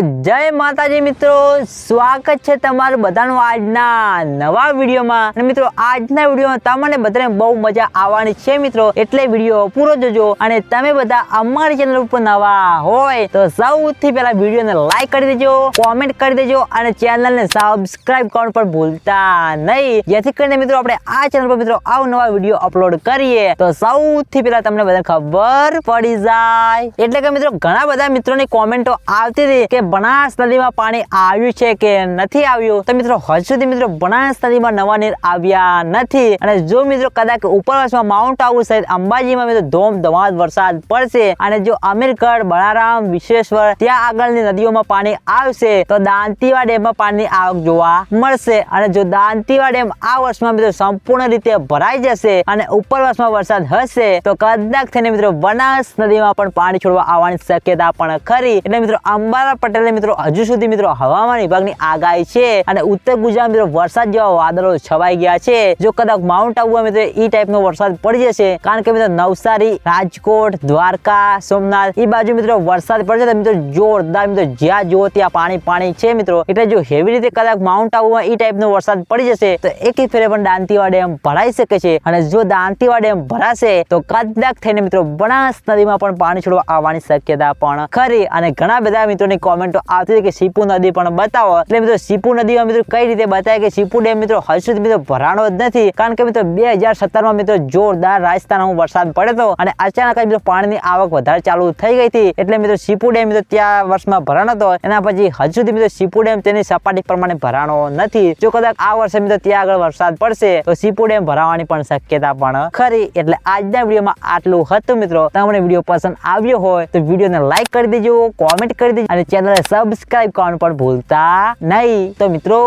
જય માતાજી મિત્રો, સ્વાગત છે તમારું બધાનું આજના નવા વિડીયોમાં. અને મિત્રો, આજના વિડીયોમાં તમને બધાને બહુ મજા આવવાની છે મિત્રો. એટલે વીડિયો પૂરો જોજો અને તમે બધા અમારી ચેનલ ઉપર નવા હોય તો સૌથી પહેલા વિડીયોને લાઈક કરી દેજો કોમેન્ટ કરી દેજો અને ચેનલને સબસ્ક્રાઇબ કરવાનું પણ ભૂલતા નહીં. જેથી કરીને મિત્રો, આપણે આ ચેનલ પર મિત્રો અવનવા વીડિયો અપલોડ કરીએ તો સૌથી પહેલા તમને બધાને ખબર પડી જાય. એટલે કે મિત્રો, ઘણા બધા મિત્રોની કોમેન્ટો આવતી હતી કે બનાસ નદીમાં પાણી આવ્યું છે કે નથી આવ્યું? તો મિત્રો, હજુ સુધી મિત્રો બનાસ નદીમાં નવા નીર આવ્યા નથી. અને જો મિત્રો કદાચ ઉપરવાસમાં માઉન્ટ આબુ સહિત અંબાજીમાં મિત્રો ધોમ વરસાદ પડશે અને જો અમીરગઢ બળારામ વિશ્વેશ્વર ત્યાં આગળની નદીઓમાં પાણી આવશે, તો દાંતીવા ડેમમાં પાણીની આવક જોવા મળશે. અને જો દાંતીવા ડેમ આ વર્ષમાં મિત્રો સંપૂર્ણ રીતે ભરાઈ જશે અને ઉપરવાસમાં વરસાદ હશે, તો કદાચ થઈને મિત્રો બનાસ નદીમાં પણ પાણી છોડવા આવવાની શક્યતા પણ ખરી. એટલે મિત્રો અંબાલા પટેલે મિત્રો હજુ સુધી મિત્રો હવામાન વિભાગની આગાહી છે અને ઉત્તર ગુજરાત મિત્રો વરસાદ જેવા વાદળો છવાઈ ગયા છે. જો કદાચ માઉન્ટ આબુમાં મિત્રો ઈ ટાઈપનો વરસાદ પડી જશે, કારણ કે મિત્રો નવસારી, રાજકોટ, દ્વારકા, સોમનાથ એ બાજુ મિત્રો વરસાદ પડશે તો મિત્રો જોરદાર મિત્રો જ્યાં જુઓ ત્યાં પાણી પાણી છે મિત્રો. એટલે જો હેવી રીતે કદાચ માઉન્ટ આબુમાં ઈ ટાઈપનો વરસાદ પડી જશે, તો એક એક ફેરે પણ દાંતીવા ડેમ ભરાઈ શકે છે. અને જો દાંતીવા ડેમ ભરાશે, તો કદાચ થઈને મિત્રો બનાસ નદીમાં પણ પાણી છોડવા આવવાની શક્યતા પણ ખરી. અને ઘણા બધા મિત્રોની કોમેન્ટો આવતી હતી કે સીપુ નદી પણ બતાવો. એટલે મિત્રો સીપુ નદીમાં મિત્રો કઈ રીતે બતાવે કે સીપુ ડેમ મિત્રો હજુ સુધી મિત્રો ભરાણો જ નથી. કારણ કે મિત્રો બે હજાર મિત્રો જોરદાર રાજસ્થાનમાં વરસાદ પડ્યો હતો અને અચાનક મિત્રો પાણીની આવક વધારે ચાલુ થઈ ગઈ હતી. એટલે મિત્રો સીપુ ડેમ મિત્રો ત્યાં વર્ષમાં ભરાણો હતો. એના પછી હજુ સુધી મિત્રો સીપુ ડેમ તેની સપાટી પ્રમાણે ભરાણો નથી. જો કદાચ આ વર્ષે મિત્રો ત્યાં આગળ વરસાદ પડશે, તો સીપુ ડેમ ભરાવાની પણ શક્યતા પણ ખરી. એટલે આજના વિડીયોમાં આટલું હતું મિત્રો. તમને વીડિયો પસંદ આવ્યો હોય તો વિડીયોને લાઈક કરી દેજો, કોમેન્ટ કરી દેજો અને ચેનલને સબસ્ક્રાઇબ કરવાનું પણ ભૂલતા નહીં. તો મિત્રો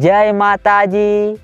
જય માતાજી.